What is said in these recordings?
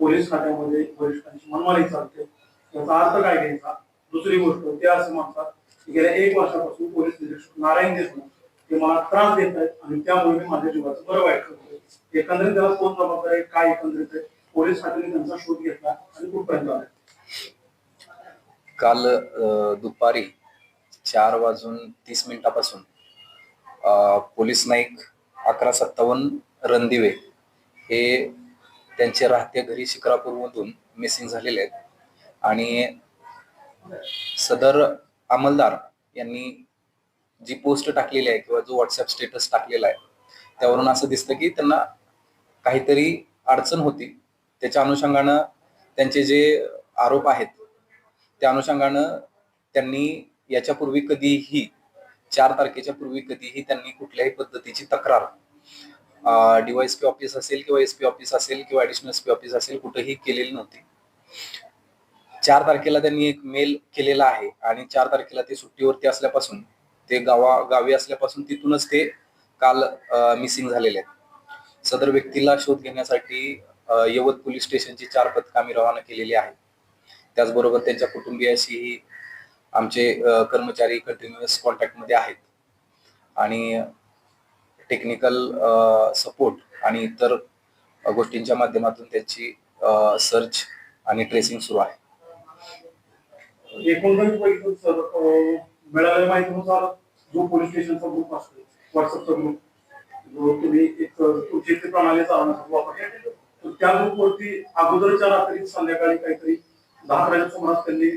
Police खात्यामध्ये वरिष्ठांची मनमानी चालते. त्याचा अर्थ काय घ्यायचा? दुसरी गोष्ट ते असं म्हणतात की गेल्या एक वर्षापासून पोलीस निरीक्षक नारायण देशमुख ते मला त्रास देत आहेत आणि त्यामुळे मी माझ्या जीवाचं बरं वाईट करतोय. एकंदरीत त्याला कोण जबाबदार आहे? काय एकंदरीत आहे? पोलीस खात्याने त्यांचा शोध घेतला आणि कुठपर्यंत आला? काल दुपारी चार वाजून तीस मिनिटापासून पोलीस नाईक अकरा सत्तावन्न रणदिवे हे त्यांचे राहत्या घरी शिक्रापूरमधून मिसिंग झालेले आहेत. आणि सदर अंमलदार यांनी जी पोस्ट टाकलेली आहे किंवा जो व्हॉट्सअप स्टेटस टाकलेला आहे त्यावरून असं दिसतं की त्यांना काहीतरी अडचण होती. त्याच्या अनुषंगानं त्यांचे जे आरोप आहेत त्या अनुषंगानं त्यांनी याच्यापूर्वी कधीही चार तारखेच्या पूर्वी कधीही त्यांनी कुठल्याही पद्धतीची तक्रार डीवायएसपी ऑफिस असेल किंवा एसपी ऑफिस असेल किंवा ऍडिशनल एसपी ऑफिस असेल कुठेही केलेली नव्हती. चार तारखेला त्यांनी एक मेल केलेला आहे आणि चार तारखेला ते सुट्टीवरती असल्यापासून ते गावा गावी असल्यापासून तिथूनच ते काल मिसिंग झालेले आहेत. सदर व्यक्तीला शोध घेण्यासाठी यवत पोलीस स्टेशनची चार पथक आम्ही रवाना केलेली आहे त्याचबरोबर त्यांच्या कुटुंबियाशीही आमचे कर्मचारी कंटिन्युअस कॉन्टॅक्टमध्ये आहेत. आणि टेक्निकल सपोर्ट आणि इतर गोष्टींच्या माध्यमातून त्यांची सर्च आणि ट्रेसिंग सुरू आहे. एकंदरीत बघितलं सर अं, मिळालेल्या माहितीनुसार जो पोलीस स्टेशनचा ग्रुप असतो व्हॉट्सअपचा ग्रुप जो तुम्ही एक अं, तुमची ती प्रणाली चालवण्यासाठी वापरली तर त्या ग्रुपवरती अगोदरच्या रात्री संध्याकाळी काहीतरी दहा अकराच्या सुमारास त्यांनी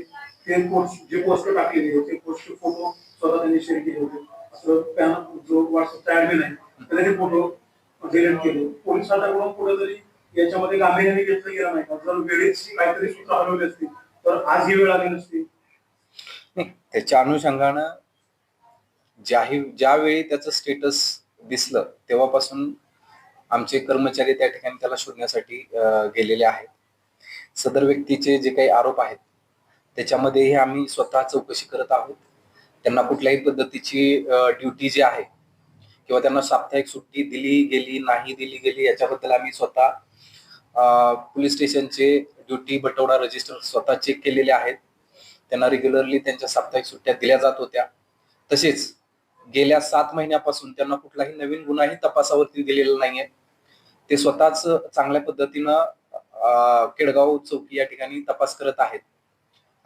ते पोस्ट जे पोस्ट टाकलेली होते ते पोस्ट फोटो स्वतः त्यांनी शेअर केले होते. असं त्या जो व्हॉट्सअपचा ऍडमिन आहे तर त्यांनी फोटो डिलीट केले. पोलीस कुठेतरी याच्यामध्ये गांभीर्याने घेतलं गेलं नाही. का जर वेळेच काहीतरी सुद्धा हरवली असती तर आज ही वेळ आली नसती. त्याच्या अनुषंगानं ज्याही ज्यावेळी त्याचं स्टेटस दिसलं तेव्हापासून आमचे कर्मचारी त्या ठिकाणी त्याला शोधण्यासाठी गेलेले आहेत. सदर व्यक्तीचे जे काही आरोप आहेत त्याच्यामध्येही आम्ही स्वतः चौकशी करत आहोत. त्यांना कुठल्याही पद्धतीची ड्युटी जी आहे किंवा त्यांना साप्ताहिक सुट्टी दिली गेली नाही दिली गेली याच्याबद्दल आम्ही स्वतः पोलीस स्टेशनचे ड्युटी बटवडा रजिस्टर स्वतः चेक केलेले आहेत. त्यांना रेग्युलरली त्यांच्या साप्ताहिक सुट्ट्या दिल्या जात होत्या. तसेच गेल्या सात महिन्यापासून त्यांना कुठलाही नवीन गुन्हाही तपासावरती दिलेला नाहीये. ते स्वतःच चांगल्या पद्धतीनं केडगाव चौकी या ठिकाणी तपास करत आहेत.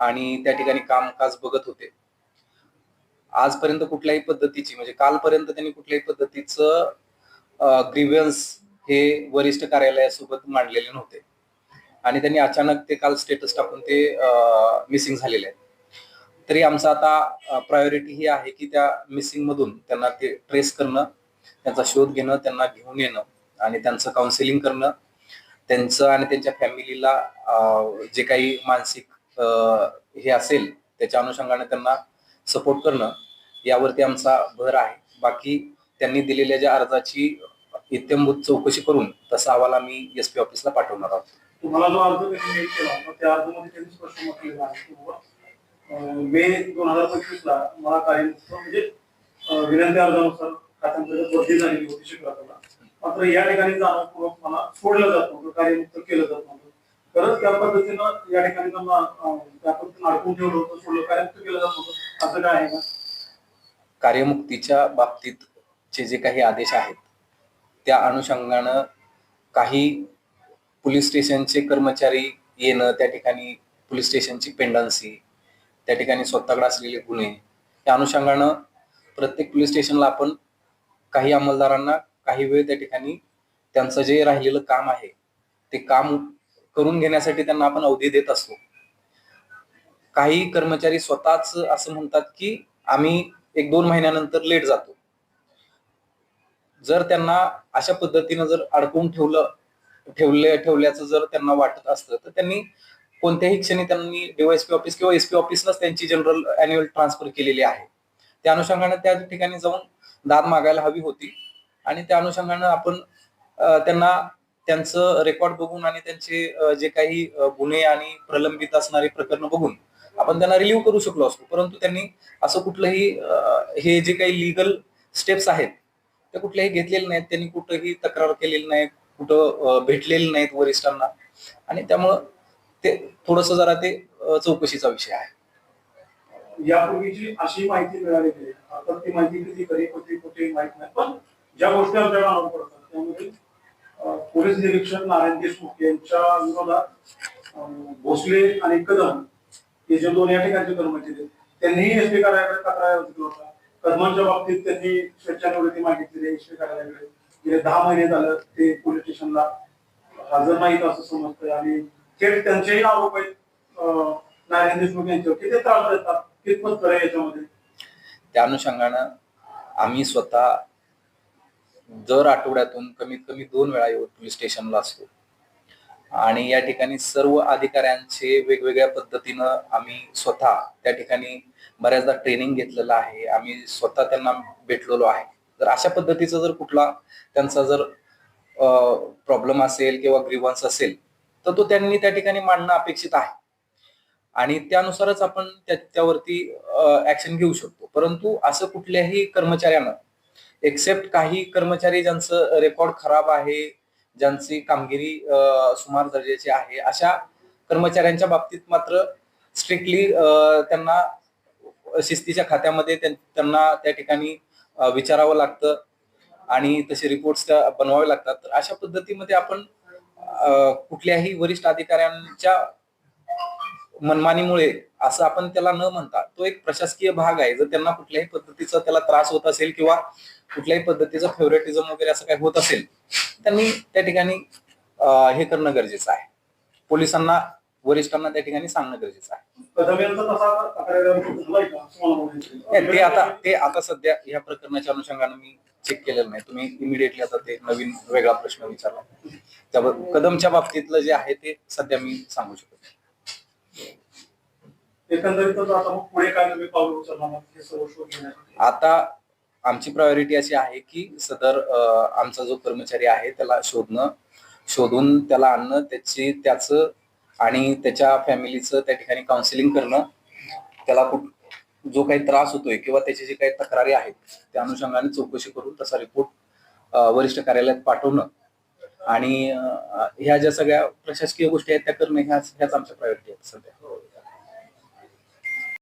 आणि त्या ठिकाणी कामकाज बघत होते. आजपर्यंत कुठल्याही पद्धतीची म्हणजे कालपर्यंत त्यांनी कुठल्याही पद्धतीचं ग्रीव्हन्स हे वरिष्ठ कार्यालयासोबत मांडलेले नव्हते. आणि त्यांनी अचानक ते काल स्टेटस टाकून ते मिसिंग झालेले आहेत. तरी आमचा आता प्रायोरिटी ही आहे की त्या मिसिंग मधून त्यांना ते ट्रेस करणं त्यांचा शोध घेणं त्यांना घेऊन येणं आणि त्यांचं काउन्सिलिंग करणं त्यांचं आणि त्यांच्या फॅमिलीला जे काही मानसिक हे असेल त्याच्या अनुषंगाने त्यांना सपोर्ट करणं यावरती आमचा भर आहे. बाकी त्यांनी दिलेल्या ज्या अर्जाची इत्यंभूत चौकशी करून तसा अहवाल आम्ही एस पी ऑफिसला पाठवणार आहोत. तुम्हाला जो अर्ज त्यांनी केला होता त्या अर्जामध्ये त्यांनी स्पष्ट म्हटलेलं आहे की मे दोन हजार पंचवीसला मला कार्यमुक्त म्हणजे विनंती अर्जानुसार खात्यांकडे बदली झालेली होती शिकवताना मात्र या ठिकाणी जाणूनपूर्वक मला सोडलं जात नव्हतं कार्यमुक्त केलं जात नव्हतं. खरंच त्या पद्धतीनं या ठिकाणी त्यांना त्या पद्धतीनं अडकून ठेवलं होतं सोडलं. कार्यमुक्त केलं जात होतं. असं काय आहे का? कार्यमुक्तीच्या बाबतीतचे जे काही आदेश आहेत त्या अनुषंगानं काही पोलीस स्टेशनचे कर्मचारी येणं त्या ठिकाणी पोलीस स्टेशनची पेंडन्सी त्या ठिकाणी स्वतःकडे असलेले गुन्हे त्या अनुषंगानं प्रत्येक पोलीस स्टेशनला आपण काही अंमलदारांना काही वेळ त्या ठिकाणी त्यांचं जे राहिलेलं काम आहे ते काम करून घेण्यासाठी त्यांना आपण अवधी देत असतो. काही कर्मचारी स्वतःच असं म्हणतात की आम्ही एक दोन महिन्यानंतर लेट जातो. जर त्यांना अशा पद्धतीनं जर अडकून ठेवलं ठेवले ठेवल्याचं जर त्यांना वाटत असतं तर त्यांनी कोणत्याही क्षणी त्यांनी डीवायएसपी ऑफिस किंवा एसपी ऑफिसलाच त्यांची जनरल अॅन्युअल ट्रान्सफर केलेली आहे. त्या अनुषंगाने त्या ठिकाणी जाऊन दाद मागायला हवी होती. आणि त्या अनुषंगानं आपण त्यांना त्यांचं रेकॉर्ड बघून आणि त्यांचे जे काही गुन्हे आणि प्रलंबित असणारे प्रकरण बघून आपण त्यांना रिलीव्ह करू शकलो असतो. परंतु त्यांनी असं कुठलंही हे जे काही लिगल स्टेप्स आहेत ते कुठल्याही घेतलेले नाहीत. त्यांनी कुठंही तक्रार केलेली नाही कुठं भेटलेली भेटलेले नाहीत वरिष्ठांना. आणि त्यामुळं ते थोडस जरा ते चौकशीचा विषय आहे. यापूर्वीची अशी माहिती मिळाली आता ती माहिती कधी कधी कुठे कुठे माहीत नाही पण ज्या गोष्टी आपल्याला कानावर त्यामध्ये पोलीस निरीक्षक नारायण देशमुख यांच्या विरोधात भोसले आणि कदम हे जे दोन या ठिकाणचे कर्मचारी आहेत, त्यांनीही एस पी कार्यालयाकडे तक्रार अर्ज केला होता. कदमांच्या बाबतीत त्यांनी स्वेच्छानिवृत्ती मागितलेली एस पी कार्यालयाकडे. गेले दहा महिने झालं ते पोलीस स्टेशनला हजर नाहीत असं समजतंय आणि थेट त्यांचेही आरोप आहेत अं, नारायण देशमुख यांच्यावर. किती त्रास देतात? कितपत खरं याच्यामध्ये? त्या अनुषंगानं आम्ही स्वतः दर आठवड्यातून कमीत कमी दोन वेळा येऊन पोलीस स्टेशनला असतो. आणि या ठिकाणी सर्व अधिकाऱ्यांचे वेगवेगळ्या पद्धतीनं आम्ही स्वतः त्या ठिकाणी बऱ्याचदा ट्रेनिंग घेतलेलं आहे. आम्ही स्वतः त्यांना भेटलेलो आहे. तर अशा पद्धतीचा जर कुठला त्यांचा जर प्रॉब्लेम असेल किंवा ग्रीवन्स असेल तर तो त्यांनी त्या ठिकाणी मांडणं अपेक्षित आहे. आणि त्यानुसारच आपण त्या- त्यावरती ऍक्शन घेऊ शकतो. परंतु असं कुठल्याही कर्मचाऱ्यानं एक्सेप्ट काही कर्मचारी ज्यांचं रेकॉर्ड खराब आहे ज्यांची कामगिरी सुमार दर्जाची आहे अशा कर्मचाऱ्यांच्या बाबतीत मात्र स्ट्रिक्टली त्यांना शिस्तीच्या खात्यामध्ये त्यांना त्या ठिकाणी विचारावं लागतं आणि तसे रिपोर्ट्स त्या बनवावे लागतात. तर अशा पद्धतीमध्ये आपण कुठल्याही वरिष्ठ अधिकाऱ्यांच्या मनमानीमुळे असं आपण त्याला न म्हणता तो एक प्रशासकीय भाग आहे. जर त्यांना कुठल्याही पद्धतीचा त्याला त्रास होत असेल किंवा कुठल्याही पद्धतीचं फेवरेटिझम वगैरे असं काही होत असेल त्यांनी त्या ठिकाणी हे करणं गरजेचं आहे. पोलिसांना वरिष्ठांना त्या ठिकाणी सांगणं गरजेचं आहे. ते आता ते आता सध्या या प्रकरणाच्या अनुषंगाने मी चेक केलेलं नाही. तुम्ही इमिडिएटली आता ते नवीन वेगळा प्रश्न विचारला. त्या कदमच्या बाबतीतलं जे आहे ते सध्या मी सांगू शकतो एकंदरीतच आता आमची प्रायोरिटी अशी आहे की सदर आमचा जो कर्मचारी आहे त्याला शोधणं शोधून त्याला आणणं त्याची त्याचं आणि त्याच्या फॅमिलीचं त्या ठिकाणी काउन्सिलिंग करणं त्याला कुठ जो काही त्रास होतोय किंवा त्याची जी काही तक्रारी आहेत त्या अनुषंगाने चौकशी करून तसा रिपोर्ट वरिष्ठ कार्यालयात पाठवणं आणि ह्या ज्या सगळ्या प्रशासकीय गोष्टी आहेत त्या करणं ह्याच ह्याच आमच्या प्रायोरिटी आहेत सध्या. हो.